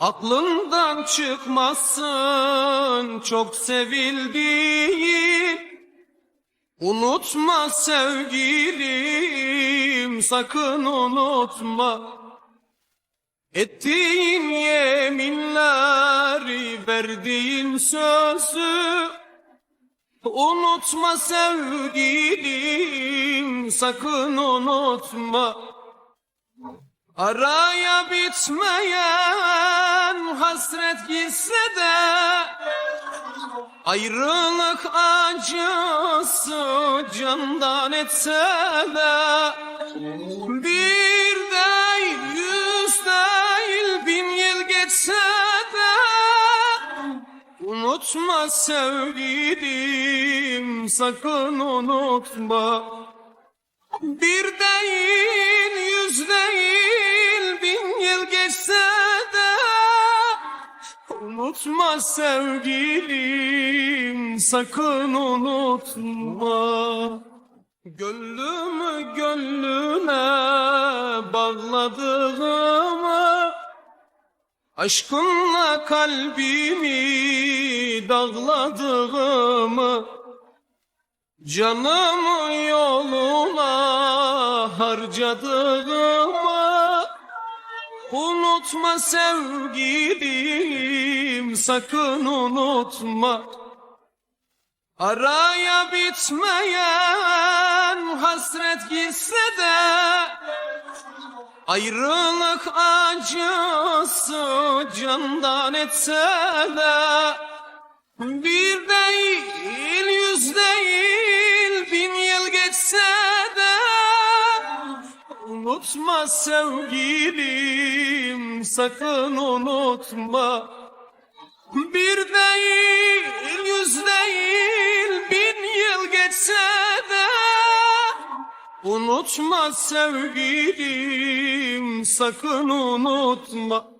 Aklından çıkmasın çok sevildiğin Unutma sevgilim sakın unutma. Ettiğin yeminleri verdiğin sözü Unutma sevgilim sakın unutma. Araya bitmeyen hasret gitse de Ayrılık acısı candan etse de Bir değil yüz değil bin yıl geçse de Unutma sevgilim sakın unutma. Bir değil Unutma sevgilim sakın unutma. Gönlümü gönlüne bağladığımı Aşkınla kalbimi dağladığımı Canımı yoluna harcadığımı Unutma sevgilim sakın unutma. Araya bitmeyen hasret gitse de Ayrılık acısı candan etse de Bir değil yüz değil bin yıl geçse de Unutma sevgilim sakın unutma. Bir değil yüz değil bin yıl geçse de Unutma sevgilim sakın unutma